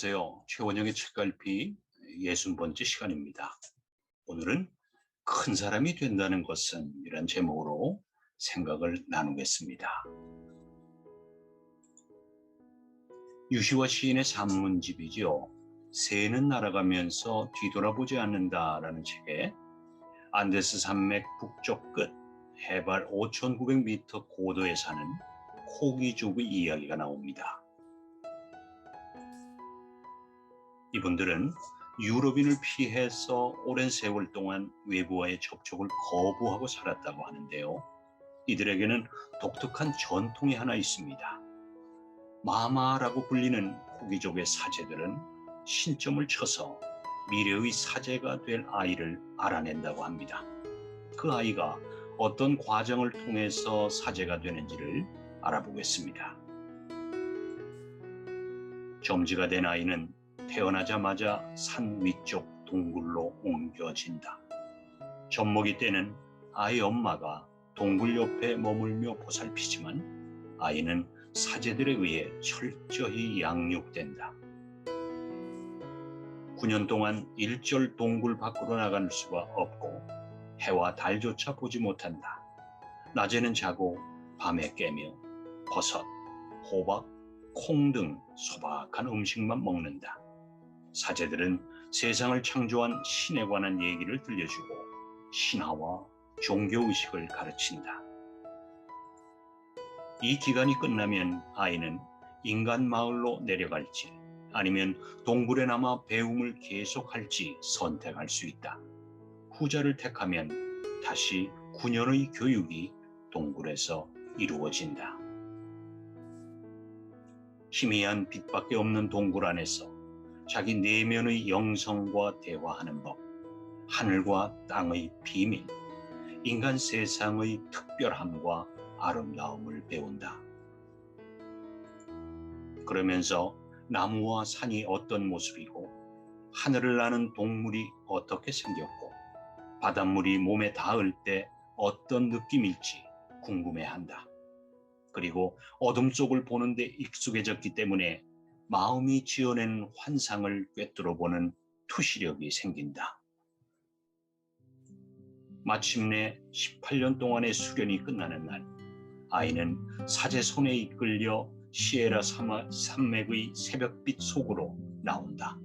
안녕하세요. 최원영의 책갈피 60번째 시간입니다. 오늘은 큰 사람이 된다는 것은 이런 제목으로 생각을 나누겠습니다. 유시와 시인의 산문집이지요. 새는 날아가면서 뒤돌아보지 않는다라는 책에 안데스 산맥 북쪽 끝 해발 5,900m 고도에 사는 코기족의 이야기가 나옵니다. 이분들은 유럽인을 피해서 오랜 세월 동안 외부와의 접촉을 거부하고 살았다고 하는데요. 이들에게는 독특한 전통이 하나 있습니다. 마마라고 불리는 코기족의 사제들은 신점을 쳐서 미래의 사제가 될 아이를 알아낸다고 합니다. 그 아이가 어떤 과정을 통해서 사제가 되는지를 알아보겠습니다. 점지가 된 아이는 태어나자마자 산 위쪽 동굴로 옮겨진다. 젖먹이 때는 아이 엄마가 동굴 옆에 머물며 보살피지만 아이는 사제들에 의해 철저히 양육된다. 9년 동안 일절 동굴 밖으로 나갈 수가 없고 해와 달조차 보지 못한다. 낮에는 자고 밤에 깨며 버섯, 호박, 콩 등 소박한 음식만 먹는다. 사제들은 세상을 창조한 신에 관한 얘기를 들려주고 신화와 종교의식을 가르친다. 이 기간이 끝나면 아이는 인간 마을로 내려갈지 아니면 동굴에 남아 배움을 계속할지 선택할 수 있다. 후자를 택하면 다시 9년의 교육이 동굴에서 이루어진다. 희미한 빛밖에 없는 동굴 안에서 자기 내면의 영성과 대화하는 법, 하늘과 땅의 비밀, 인간 세상의 특별함과 아름다움을 배운다. 그러면서 나무와 산이 어떤 모습이고, 하늘을 나는 동물이 어떻게 생겼고, 바닷물이 몸에 닿을 때 어떤 느낌일지 궁금해한다. 그리고 어둠 속을 보는데 익숙해졌기 때문에 마음이 지어낸 환상을 꿰뚫어 보는 투시력이 생긴다. 마침내 18년 동안의 수련이 끝나는 날, 아이는 사제 손에 이끌려 시에라 산맥의 새벽빛 속으로 나온다.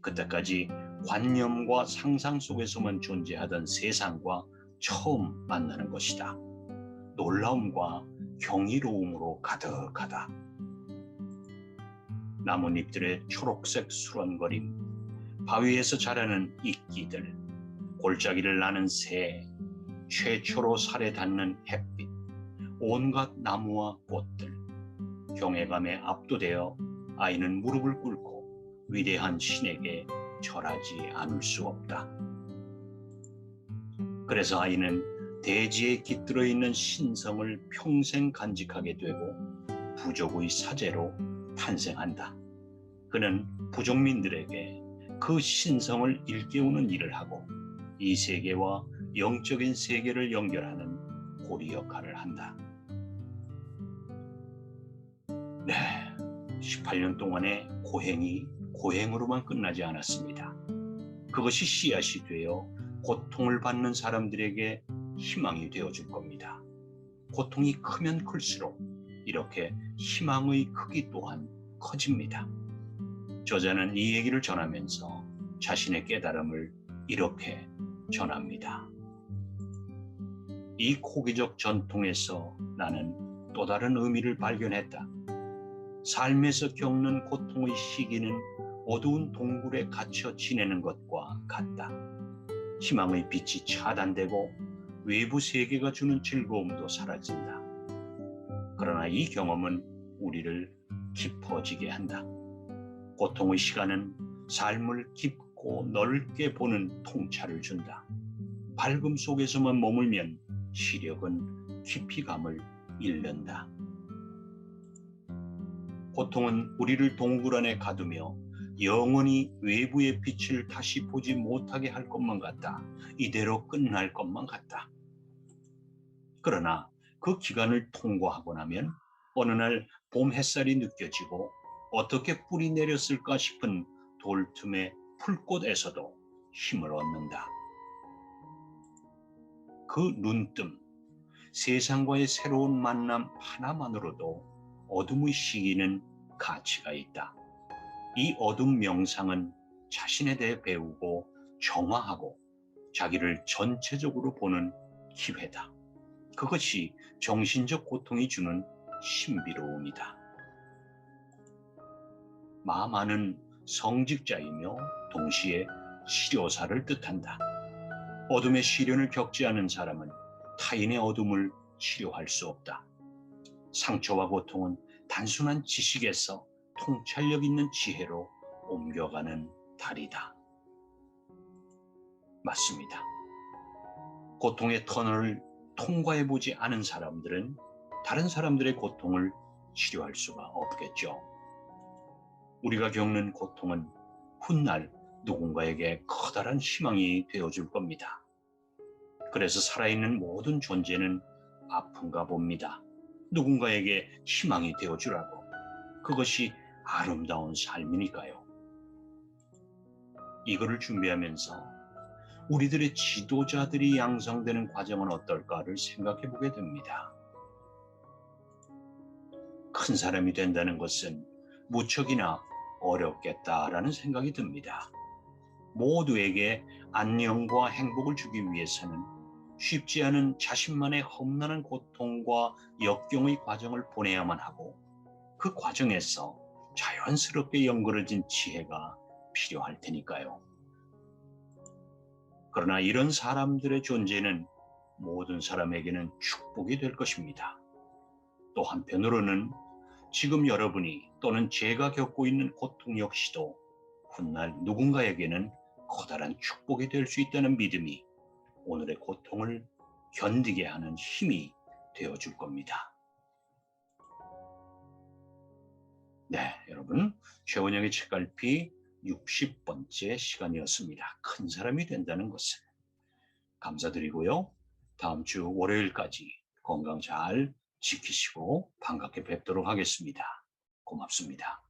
그때까지 관념과 상상 속에서만 존재하던 세상과 처음 만나는 것이다. 놀라움과 경이로움으로 가득하다. 나뭇잎들의 초록색 수런거림, 바위에서 자라는 이끼들, 골짜기를 나는 새, 최초로 살에 닿는 햇빛, 온갖 나무와 꽃들, 경외감에 압도되어 아이는 무릎을 꿇고 위대한 신에게 절하지 않을 수 없다. 그래서 아이는 대지에 깃들어 있는 신성을 평생 간직하게 되고 부족의 사제로 탄생한다. 그는 부족민들에게 그 신성을 일깨우는 일을 하고 이 세계와 영적인 세계를 연결하는 고리 역할을 한다. 네, 18년 동안의 고행이 고행으로만 끝나지 않았습니다. 그것이 씨앗이 되어 고통을 받는 사람들에게 희망이 되어줄 겁니다. 고통이 크면 클수록 이렇게 희망의 크기 또한 커집니다. 저자는 이 얘기를 전하면서 자신의 깨달음을 이렇게 전합니다. 이 코기적 전통에서 나는 또 다른 의미를 발견했다. 삶에서 겪는 고통의 시기는 어두운 동굴에 갇혀 지내는 것과 같다. 희망의 빛이 차단되고 외부 세계가 주는 즐거움도 사라진다. 그러나 이 경험은 우리를 깊어지게 한다. 고통의 시간은 삶을 깊고 넓게 보는 통찰을 준다. 밝음 속에서만 머물면 시력은 깊이감을 잃는다. 고통은 우리를 동굴 안에 가두며 영원히 외부의 빛을 다시 보지 못하게 할 것만 같다. 이대로 끝날 것만 같다. 그러나 그 기간을 통과하고 나면 어느 날 봄 햇살이 느껴지고 어떻게 뿌리 내렸을까 싶은 돌틈의 풀꽃에서도 힘을 얻는다. 그 눈뜸, 세상과의 새로운 만남 하나만으로도 어둠의 시기는 가치가 있다. 이 어둠 명상은 자신에 대해 배우고 정화하고 자기를 전체적으로 보는 기회다. 그것이 정신적 고통이 주는 신비로움이다. 마마는 성직자이며 동시에 치료사를 뜻한다. 어둠의 시련을 겪지 않은 사람은 타인의 어둠을 치료할 수 없다. 상처와 고통은 단순한 지식에서 통찰력 있는 지혜로 옮겨가는 달이다. 맞습니다. 고통의 터널을 통과해 보지 않은 사람들은 다른 사람들의 고통을 치료할 수가 없겠죠. 우리가 겪는 고통은 훗날 누군가에게 커다란 희망이 되어줄 겁니다. 그래서 살아있는 모든 존재는 아픈가 봅니다. 누군가에게 희망이 되어주라고. 그것이 아름다운 삶이니까요. 이거를 준비하면서 우리들의 지도자들이 양성되는 과정은 어떨까를 생각해 보게 됩니다. 큰 사람이 된다는 것은 무척이나 어렵겠다라는 생각이 듭니다. 모두에게 안녕과 행복을 주기 위해서는 쉽지 않은 자신만의 험난한 고통과 역경의 과정을 보내야만 하고 그 과정에서 자연스럽게 연그러진 지혜가 필요할 테니까요. 그러나 이런 사람들의 존재는 모든 사람에게는 축복이 될 것입니다. 또 한편으로는 지금 여러분이 또는 제가 겪고 있는 고통 역시도 훗날 누군가에게는 커다란 축복이 될 수 있다는 믿음이 오늘의 고통을 견디게 하는 힘이 되어 줄 겁니다. 네, 여러분 최원영의 책갈피 60번째 시간이었습니다. 큰 사람이 된다는 것을 감사드리고요. 다음 주 월요일까지 건강 잘 지키시고 반갑게 뵙도록 하겠습니다. 고맙습니다.